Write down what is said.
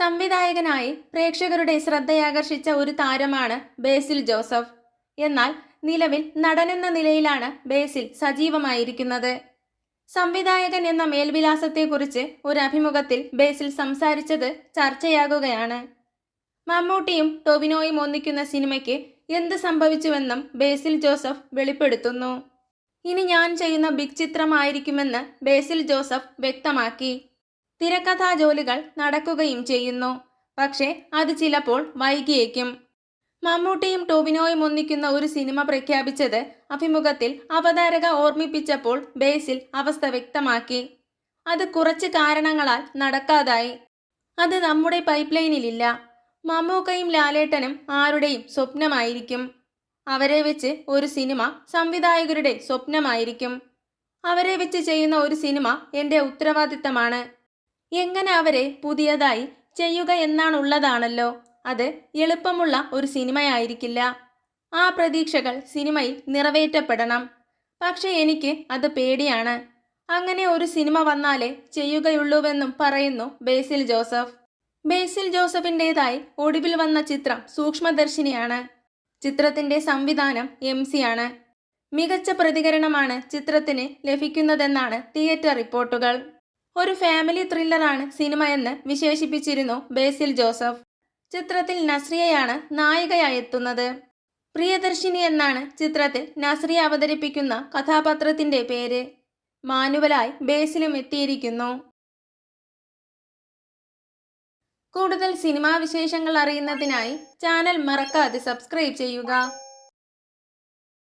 സംവിധായകനായി പ്രേക്ഷകരുടെ ശ്രദ്ധയാകർഷിച്ച ഒരു താരമാണ് ബേസിൽ ജോസഫ്. എന്നാൽ നിലവിൽ നടനെന്ന നിലയിലാണ് ബേസിൽ സജീവമായിരിക്കുന്നത്. സംവിധായകൻ എന്ന മേൽവിലാസത്തെക്കുറിച്ച് ഒരു അഭിമുഖത്തിൽ ബേസിൽ സംസാരിച്ചത് ചർച്ചയാകുകയാണ്. മമ്മൂട്ടിയും ടൊവിനോയും ഒന്നിക്കുന്ന സിനിമയ്ക്ക് എന്ത് സംഭവിച്ചുവെന്നും ബേസിൽ ജോസഫ് വെളിപ്പെടുത്തുന്നു. ഇനി ഞാൻ ചെയ്യുന്ന ബിഗ് ചിത്രമായിരിക്കുമെന്ന് ബേസിൽ ജോസഫ് വ്യക്തമാക്കി. തിരക്കഥാ ജോലികൾ നടക്കുകയും ചെയ്യുന്നു. പക്ഷേ അത് ചിലപ്പോൾ വൈകിയേക്കും. മമ്മൂട്ടിയും ടോവിനോയും ഒന്നിക്കുന്ന ഒരു സിനിമ പ്രഖ്യാപിച്ചത് അഭിമുഖത്തിൽ അവതാരക ഓർമ്മിപ്പിച്ചപ്പോൾ ബേസിൽ അവസ്ഥ വ്യക്തമാക്കി. അത് കുറച്ച് കാരണങ്ങളാൽ നടക്കാതായി. അത് നമ്മുടെ പൈപ്പ് ലൈനിലില്ല മമ്മൂക്കയും ലാലേട്ടനും ആരുടെയും സ്വപ്നമായിരിക്കും. അവരെ വെച്ച് ഒരു സിനിമ സംവിധായകരുടെ സ്വപ്നമായിരിക്കും. അവരെ വെച്ച് ചെയ്യുന്ന ഒരു സിനിമ എന്റെ ഉത്തരവാദിത്തമാണ്. എങ്ങനെ അവരെ പുതിയതായി ചെയ്യുക എന്നാണുള്ളതാണല്ലോ. അത് എളുപ്പമുള്ള ഒരു സിനിമയായിരിക്കില്ല. ആ പ്രതീക്ഷകൾ സിനിമയിൽ നിറവേറ്റപ്പെടണം. പക്ഷെ എനിക്ക് അത് പേടിയാണ്. അങ്ങനെ ഒരു സിനിമ വന്നാലേ ചെയ്യുകയുള്ളൂവെന്നും പറയുന്നു ബേസിൽ ജോസഫ്. ബേസിൽ ജോസഫിന്റെതായി ഒടുവിൽ വന്ന ചിത്രം സൂക്ഷ്മദർശിനിയാണ്. ചിത്രത്തിന്റെ സംവിധാനം എം ആണ്. മികച്ച പ്രതികരണമാണ് ചിത്രത്തിന് ലഭിക്കുന്നതെന്നാണ് തിയേറ്റർ റിപ്പോർട്ടുകൾ. ഒരു ഫാമിലി ത്രില്ലറാണ് സിനിമ എന്ന് വിശേഷിപ്പിച്ചിരുന്നു ബേസിൽ ജോസഫ്. ചിത്രത്തിൽ നസ്രിയയാണ് നായികയായെത്തുന്നത് പ്രിയദർശിനി എന്നാണ് ചിത്രത്തിൽ നസ്രിയ അവതരിപ്പിക്കുന്ന കഥാപാത്രത്തിന്റെ പേര്. മാനുവലായി ബേസിലും എത്തിയിരിക്കുന്നു. കൂടുതൽ സിനിമാ വിശേഷങ്ങൾ അറിയുന്നതിനായി ചാനൽ മറക്കാതെ സബ്സ്ക്രൈബ് ചെയ്യുക.